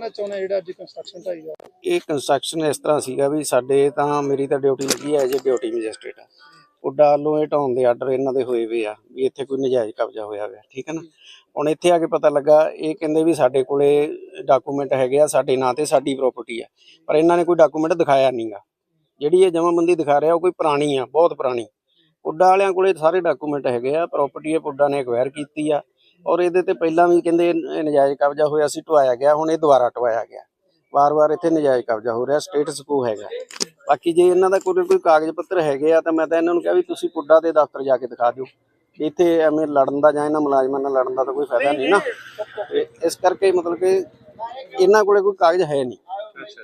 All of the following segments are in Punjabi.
ਕਹਿਣਾ ਚਾਹੁੰਦੇ ਜਿਹੜਾ ਅੱਜ ਕੰਸਟਰਕਸ਼ਨ ਢਾਈ ਜਾ ਇਹ ਕੰਸਟਰਕਸ਼ਨ ਇਸ ਤਰ੍ਹਾਂ ਸੀਗਾ ਵੀ ਸਾਡੇ ਤਾਂ ਮੇਰੀ ਤਾਂ ਡਿਊਟੀ ਲੱਗੀ ਹੈ ਜੇ ਡਿਊਟੀ ਮੈਜਿਸਟ੍ਰੇਟ ਆ। ਉੱਡਾ ਵੱਲੋਂ ਇਹ ਢਾਉਣ ਦੇ ਆਰਡਰ ਇਹਨਾਂ ਦੇ ਹੋਏ ਵੇ ਆ ਵੀ ਇੱਥੇ ਕੋਈ ਨਜਾਇਜ਼ ਕਬਜ਼ਾ ਹੋਇਆ ਹੋਇਆ, ਠੀਕ ਹੈ ਨਾ? ਹੁਣ ਇੱਥੇ ਆ ਕੇ ਪਤਾ ਲੱਗਾ, ਇਹ ਕਹਿੰਦੇ ਵੀ ਸਾਡੇ ਕੋਲੇ ਡਾਕੂਮੈਂਟ ਹੈਗੇ ਆ, ਸਾਡੇ ਨਾਂ ਤੇ ਸਾਡੀ ਪ੍ਰਾਪਰਟੀ ਆ, ਪਰ ਇਹਨਾਂ ਨੇ ਕੋਈ ਡਾਕੂਮੈਂਟ ਦਿਖਾਇਆ ਨਹੀਂਗਾ ਜਿਹੜੀ ਇਹ ਜਮਾਬੰਦੀ ਦਿਖਾ ਰਿਹਾ ਉਹ ਕੋਈ ਪੁਰਾਣੀ ਆ, ਬਹੁਤ ਪੁਰਾਣੀ। ਪੁੱਡਾ ਵਾਲਿਆਂ ਕੋਲੇ ਸਾਰੇ ਡਾਕੂਮੈਂਟ ਹੈਗੇ ਆ ਪ੍ਰਾਪਰਟੀ ਇਹ ਪੁੱਡਾ ਨੇ ਐਕਵਾਇਰ ਕੀਤੀ ਆ। ਔਰ ਇਹਦੇ ਤੇ ਪਹਿਲਾਂ ਵੀ ਕਹਿੰਦੇ ਨਜਾਇਜ਼ ਕਬਜ਼ਾ ਹੋਇਆ ਸੀ ਢਵਾਇਆ ਗਿਆ ਹੁਣ ਇਹ ਦੁਬਾਰਾ ਢਵਾਇਆ ਗਿਆ। ਵਾਰ-ਵਾਰ ਇੱਥੇ ਨਜਾਇਜ਼ ਕਬਜ਼ਾ ਹੋ ਰਿਹਾ ਸਟੇਟਸ ਕੋ ਹੈਗਾ। ਬਾਕੀ ਜੇ ਇਹਨਾਂ ਦਾ ਕੋਈ ਕੋਈ ਕਾਗਜ਼ ਪੱਤਰ ਹੈਗੇ ਆ ਤਾਂ ਮੈਂ ਤਾਂ ਇਹਨਾਂ ਨੂੰ ਕਿਹਾ ਵੀ ਤੁਸੀਂ ਪੁੱਡਾ ਦੇ ਦਫ਼ਤਰ ਜਾ ਕੇ ਦਿਖਾ ਦਿਓ। ਇੱਥੇ ਐਵੇਂ ਲੜਨ ਦਾ ਜਾਂ ਇਹਨਾਂ ਮੁਲਾਜ਼ਮਾਂ ਨਾਲ ਲੜਨ ਦਾ ਤਾਂ ਕੋਈ ਫਾਇਦਾ ਨਹੀਂ ਨਾ। ਇਸ ਕਰਕੇ ਮਤਲਬ ਕਿ ਇਹਨਾਂ ਕੋਲੇ ਕੋਈ ਕਾਗਜ਼ ਹੈ ਨਹੀਂ।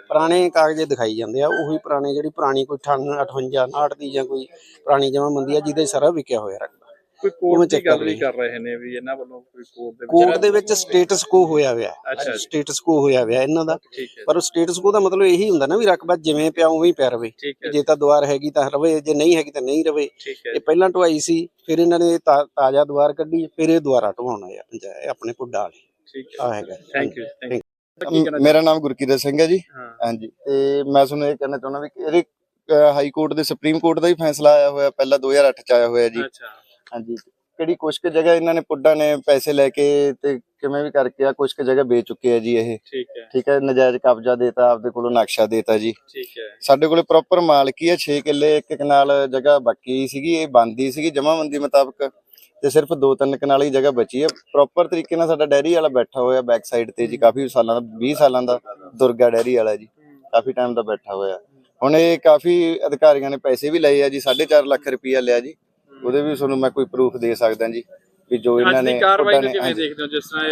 ਪੁਰਾਣੇ ਕਾਗਜ਼ ਦਿਖਾਈ ਜਾਂਦੇ ਆ ਉਹੀ ਪੁਰਾਣੇ ਜਿਹੜੀ ਪੁਰਾਣੀ ਕੋਈ 58 58 59 ਦੀ ਜਾਂ ਕੋਈ ਪੁਰਾਣੀ ਜਮਾਬੰਦੀ ਆ ਜਿਹਦੇ ਸਾਰਾ ਵਿਕਿਆ ਹੋਇਆ ਰੱਖਦਾ ਕੋਈ ਕੋਰਟ ਦੀ ਗੱਲ ਲਈ। ਕਰ ਰਹੇ ਨੇ ਵੀ ਇਹਨਾਂ ਵੱਲੋਂ ਕੋਈ ਕੋਰਟ ਦੇ ਕੋਰਟ ਦੇ ਵਿੱਚ ਸਟੇਟਸ ਕੋ ਹੋਇਆ ਹੋਇਆ। ਸਟੇਟਸ ਕੋ ਹੋਇਆ ਹੋਇਆ ਇਹਨਾਂ ਦਾ। ਪਰ ਸਟੇਟਸ ਕੋ ਦਾ ਮਤਲਬ ਇਹੀ ਹੁੰਦਾ ਨਾ ਵੀ ਰਕਬਾ ਜਿਵੇਂ ਪਿਆ ਉਵੇਂ ਹੀ ਪਿਆ ਰਵੇ। ਜੇ। ਤਾਂ ਦੁਆਰ ਹੈਗੀ ਤਾਂ ਰਵੇ ਜੇ ਨਹੀਂ ਹੈਗੀ ਤਾਂ ਨਹੀਂ ਰਵੇ। ਇਹ ਪਹਿਲਾਂ ਢਵਾਈ ਸੀ ਫਿਰ ਇਹਨਾਂ ਨੇ ਤਾਜ਼ਾ ਦੁਆਰ ਕੱਢੀ ਫਿਰ ਇਹ ਦੁਆਰਾ ਢਵਾਉਣਾ ਹੈ ਪੰਜਾਬ ਆਪਣੇ ਪੁੱਡਾ ਵਾਲੇ। ਠੀਕ ਆ ਹੈ ਹੈਗਾ ਥੈਂਕ ਯੂ ਥੈਂਕ ਯੂ ਮੇਰਾ ਨਾਮ ਗੁਰਕੀਰਤ ਸਿੰਘ ਹੈ ਜੀ। ਹਾਂ। ਹਾਂਜੀ। ਤੇ ਮੈਂ ਤੁਹਾਨੂੰ ਇਹ ਕਹਿਣਾ ਚਾਹੁੰਦਾ ਵੀ ਇਹਦੇ ਹਾਈ ਕੋਰਟ ਦੇ ਸੁਪਰੀਮ ਕੋਰਟ ਦਾ ਹੀ ਫੈਸਲਾ ਆਇਆ ਹੋਇਆ ਪਹਿਲਾਂ 2008 ਚ ਆਇਆ ਹੋਇਆ ਜੀ। ਅੱਛਾ। ਹਾਂਜੀ। ਕਿਹੜੀ ਕੁਛ ਕੁ ਜਗ੍ਹਾ ਇਹਨਾਂ ਨੇ ਪੁੱਡਾ ਨੇ ਪੈਸੇ ਲੈ ਕੇ ਤੇ ਕਿਵੇਂ ਵੀ ਕਰਕੇ ਆ ਕੁਛ ਕੁ ਜਗ੍ਹਾ ਵੇਚ ਚੁੱਕੇ ਆ ਜੀ ਇਹ। ਠੀਕ ਹੈ। ਠੀਕ ਹੈ ਨਜਾਇਜ਼ ਕਬਜ਼ਾ ਦੇਤਾ ਆਪਦੇ ਕੋਲੋਂ ਨਕਸ਼ਾ ਦੇਤਾ ਜੀ। ਠੀਕ ਹੈ। ਸਾਡੇ ਕੋਲੇ ਪ੍ਰੋਪਰ ਮਾਲਕੀ ਹੈ 6 ਕਿੱਲੇ ਇੱਕ ਕਨਾਲ ਜਗ੍ਹਾ ਬਾਕੀ ਸੀਗੀ ਇਹ ਬੰਦੀ ਸੀਗੀ ਜਮਾਬੰਦੀ ਮੁਤਾਬਕ। ਤੇ ਸਿਰਫ ਦੋ ਤਿੰਨ ਕਨਾਲ ਹੀ ਜਗ੍ਹਾ ਬਚੀ ਹੈ ਪ੍ਰੋਪਰ ਤਰੀਕੇ ਨਾਲ ਸਾਡਾ ਡੈਰੀ ਵਾਲਾ ਬੈਠਾ ਹੋਇਆ ਬੈਕ ਸਾਈਡ ਤੇ ਜੀ ਕਾਫੀ ਸਾਲਾਂ ਦਾ 20 ਸਾਲਾਂ ਦਾ ਦੁਰਗਾ ਡੈਰੀ ਵਾਲਾ ਜੀ। ਕਾਫੀ ਟਾਈਮ ਦਾ ਬੈਠਾ ਹੋਇਆ। ਹੁਣ ਇਹ ਕਾਫੀ ਅਧਿਕਾਰੀਆਂ ਨੇ ਪੈਸੇ ਵੀ ਲਏ ਆ ਜੀ 4.5 ਲੱਖ ਰੁਪਈਆ ਲਿਆ ਜੀ। ਉਹਦੇ ਵੀ ਤੁਹਾਨੂੰ ਮੈਂ ਕੋਈ ਪ੍ਰੂਫ ਦੇ ਸਕਦਾ ਜੀ ਵੀ ਜੋ ਇਹਨਾਂ ਨੇ ਕਾਰਵਾਈ ਨੂੰ ਕਿਵੇਂ ਦੇਖਦੇ ਹੋ ਜਿਸ ਤਰ੍ਹਾਂ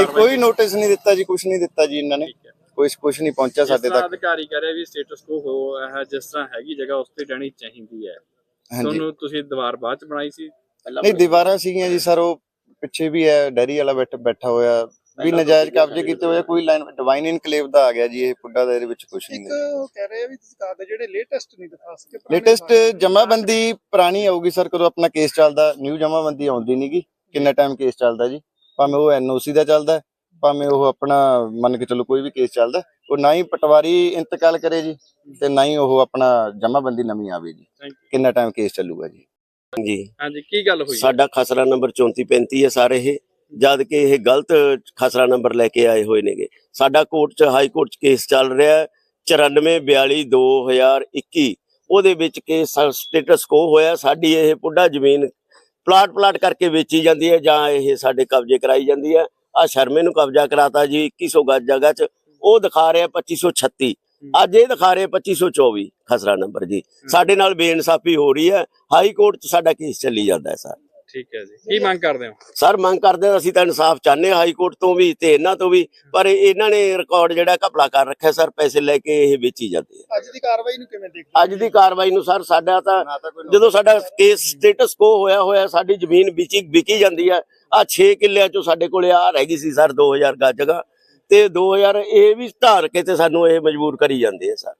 ਇਹ ਕੋਈ ਨੋਟਿਸ ਨਹੀਂ ਦਿੱਤਾ ਜੀ ਕੁਝ ਨਹੀਂ ਦਿੱਤਾ ਜੀ ਇਹਨਾਂ ਨੇ। ਹੈ। ਕੋਈ ਕੁਝ ਨਹੀਂ ਪਹੁੰਚਿਆ ਸਾਡੇ ਤੱਕ। ਅਧਿਕਾਰੀ ਕਹ ਰਹੇ ਵੀ ਸਟੇਟਸ ਕੋ ਹੋ ਇਹ ਜਿਸ ਤਰ੍ਹਾਂ ਹੈਗੀ ਜਗ੍ਹਾ ਉਸ ਤੇ ਰਹਿਣੀ ਚਾਹੀਦੀ ਹੈ। ਤੁਹਾਨੂੰ ਤੁਸੀਂ ਦੀਵਾਰ ਬਾਅਦ ਚ ਬਣਾਈ ਸੀ? ਨਹੀਂ ਦੀਵਾਰਾਂ ਸੀਗੀਆਂ ਜੀ ਸਰ ਉਹ ਪਿੱਛੇ ਵੀ ਹੈ ਡੈਰੀ ਵਾਲਾ ਬੈਠਾ ਹੋਇਆ। ਵੀ ਨਜਾਇਜ਼ ਕਬਜ਼ੇ ਕੀਤੇ ਹੋਏ ਆ, ਕੋਈ ਲਾਈਨ ਡਿਵਾਈਨ ਇਨਕਲੇਵ ਦਾ ਆ ਗਿਆ ਜੀ ਇਹ ਪੁੱਡਾ ਦਾ ਇਹਦੇ ਵਿੱਚ ਕੁਝ ਨਹੀਂ ਇੱਕ ਹੈ। ਉਹ ਕਹਿ ਰਹੇ ਆ ਵੀ ਤੁਸੀਂ ਕਾਗਜ਼ ਜਿਹੜੇ ਲੇਟੈਸਟ ਨਹੀਂ ਦਿਖਾ ਸਕੇ ਪੁਰਾਣੇ ਲੇਟੈਸਟ ਜਮਾਬੰਦੀ ਪੁਰਾਣੀ ਆਊਗੀ ਸਰ ਕਦੋਂ ਆਪਣਾ ਕੇਸ ਚੱਲਦਾ ਨਿਊ ਜਮਾਬੰਦੀ ਆਉਂਦੀ ਨਹੀਂਗੀ ਕਿੰਨਾ ਟਾਈਮ ਕੇਸ ਚੱਲਦਾ ਜੀ? ਭਾਵੇਂ ਉਹ ਐਨਓਸੀ ਦਾ ਚੱਲਦਾ ਹੈ, ਭਾਵੇਂ ਉਹ ਆਪਣਾ ਮੰਨ ਕੇ ਚੱਲੋ ਕੋਈ ਵੀ ਕੇਸ ਚੱਲਦਾ ਉਹ ਨਾ ਹੀ ਪਟਵਾਰੀ ਇੰਤਕਾਲ ਕਰੇ ਜੀ ਤੇ ਨਾ ਹੀ ਉਹ ਆਪਣਾ ਜਮਾਬੰਦੀ ਨਵੀਂ ਆਵੇ ਜੀ। Thank you। ਕਿੰਨਾ ਟਾਈਮ ਕੇਸ ਚੱਲੂਗਾ ਜੀ? ਹਾਂਜੀ। ਕੀ ਗੱਲ ਹੋਈ? ਸਾਡਾ ਖਸਰਾ ਨੰਬਰ 3435 ਹੈ ਸਾਰੇ ਇਹ। ਜਦ ਕਿ ਇਹ ਗਲਤ ਖਸਰਾ ਨੰਬਰ ਲੈ ਕੇ ਆਏ ਹੋਏ ਨੇਗੇ। ਸਾਡਾ ਕੋਰਟ ਚ ਹਾਈ ਕੋਰਟ ਚ ਕੇਸ ਚੱਲ ਰਿਹਾ ਹੈ। 9442 2021 ਉਹਦੇ ਵਿੱਚ ਕੇਸ ਸਟੇਟਸ ਕੋ ਹੋਇਆ। ਸਾਡੀ ਇਹ ਪੁੱਡਾ ਜ਼ਮੀਨ ਪਲਾਟ ਪਲਾਟ ਕਰਕੇ ਵੇਚੀ ਜਾਂਦੀ ਹੈ ਜਾਂ ਇਹ ਸਾਡੇ ਕਬਜ਼ੇ ਕਰਾਈ ਜਾਂਦੀ ਹੈ। ਆ ਸ਼ਰਮੇ ਨੂੰ ਕਬਜ਼ਾ ਕਰਾਤਾ ਜੀ 2100 ਗਜ ਜਗ੍ਹਾ ਚ। ਉਹ ਦਿਖਾ ਰਿਹਾ 2536 ਅੱਜ ਇਹ ਦਿਖਾ ਰਿਹਾ 2524 ਖਸਰਾ ਨੰਬਰ ਜੀ। ਸਾਡੇ ਨਾਲ ਬੇਇਨਸਾਫੀ ਹੋ ਰਹੀ ਹੈ। ਹਾਈ ਕੋਰਟ ਚ ਸਾਡਾ ਕੇਸ ਚੱਲੀ ਜਾਂਦਾ ਹੈ ਸਰ। ਠੀਕ ਹੈ ਜੀ। ਕੀ ਮੰਗ ਕਰਦੇ ਹੋ? ਸਰ ਮੰਗ ਕਰਦੇ ਹਾਂ ਅਸੀਂ ਤਾਂ ਇਨਸਾਫ ਚਾਹੁੰਦੇ ਹਾਂ ਹਾਈ ਕੋਰਟ ਤੋਂ ਵੀ ਤੇ ਇਹਨਾਂ ਤੋਂ ਵੀ ਪਰ ਇਹ- ਇਹਨਾਂ ਨੇ ਰਿਕਾਰਡ ਜਿਹੜਾ ਘਪਲਾ ਕਰ ਰੱਖਿਆ ਸਰ ਪੈਸੇ ਲੈ ਕੇ ਇਹ ਵੇਚੀ ਜਾਂਦੇ ਆ। ਅੱਜ ਦੀ ਕਾਰਵਾਈ ਨੂੰ ਕਿਵੇਂ ਦੇਖਦੇ ਅੱਜ ਦੀ ਕਾਰਵਾਈ ਨੂੰ ਸਰ ਸਾਡਾ ਤਾਂ ਜਦੋਂ ਸਾਡਾ ਕੇਸ ਸਟੇਟਸ ਕੋ ਹੋਇਆ ਹੋਇਆ ਸਾਡੀ ਜ਼ਮੀਨ ਵਿਚੀ ਵਿਕੀ ਜਾਂਦੀ ਆ। ਆ 6 ਕਿੱਲਿਆਂ ਚੋਂ ਸਾਡੇ ਕੋਲੇ ਆ ਰਹਿ ਗਈ ਸੀ ਸਰ 2000 ਗੱਜ ਜਗ੍ਹਾ। ਤੇ 2000 ਇਹ ਵੀ ਧਾਰ ਕੇ ਤੇ ਸਾਨੂੰ ਇਹ ਮਜਬੂਰ ਕਰੀ ਜਾਂਦੇ ਆ ਸਰ।